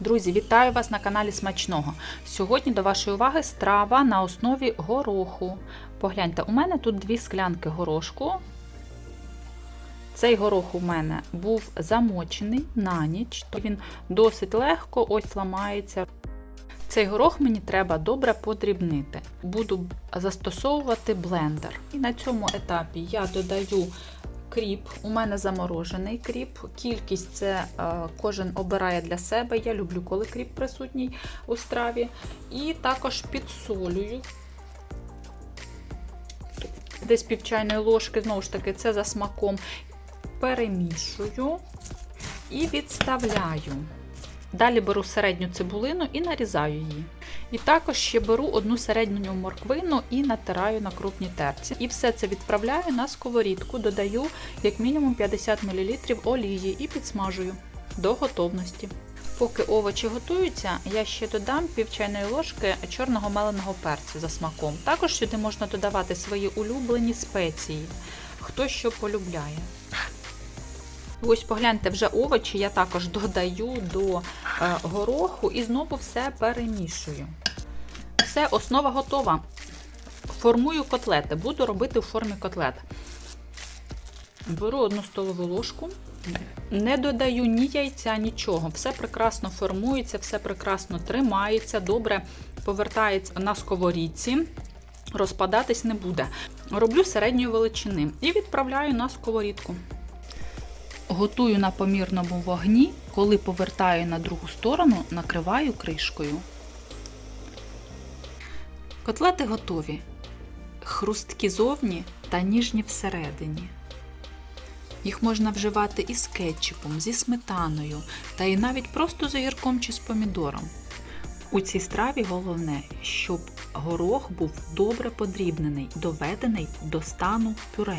Друзі, вітаю вас на каналі Смачного. Сьогодні до вашої уваги страва на основі гороху. Погляньте, у мене тут дві склянки горошку. Цей горох у мене був замочений на ніч, то він досить легко ось ламається. Цей горох мені треба добре подрібнити. Буду застосовувати блендер. І на цьому етапі я додаю кріп. У мене заморожений кріп. Кількість це е, кожен обирає для себе. Я люблю, коли кріп присутній у страві. І також підсолюю. Десь пів чайної ложки, знову ж таки, це за смаком. Перемішую і відставляю. Далі беру середню цибулину і нарізаю її. І також ще беру одну середню морквину і натираю на крупній терці. І все це відправляю на сковорідку, додаю як мінімум 50 мл олії і підсмажую до готовності. Поки овочі готуються, я ще додам пів чайної ложки чорного меленого перцю за смаком. Також сюди можна додавати свої улюблені спеції, хто що полюбляє. Ось погляньте, вже овочі я також додаю до е, гороху і знову все перемішую. Все, основа готова. Формую котлети, буду робити в формі котлет. Беру одну столову ложку, не додаю ні яйця, нічого. Все прекрасно формується, все прекрасно тримається, добре повертається на сковорідці, розпадатись не буде. Роблю середньої величини і відправляю на сковорідку. Готую на помірному вогні, коли повертаю на другу сторону, накриваю кришкою. Котлети готові. Хрусткі зовні та ніжні всередині. Їх можна вживати із кетчупом, зі сметаною та і навіть просто з огірком чи з помідором. У цій страві головне, щоб горох був добре подрібнений, доведений до стану пюре.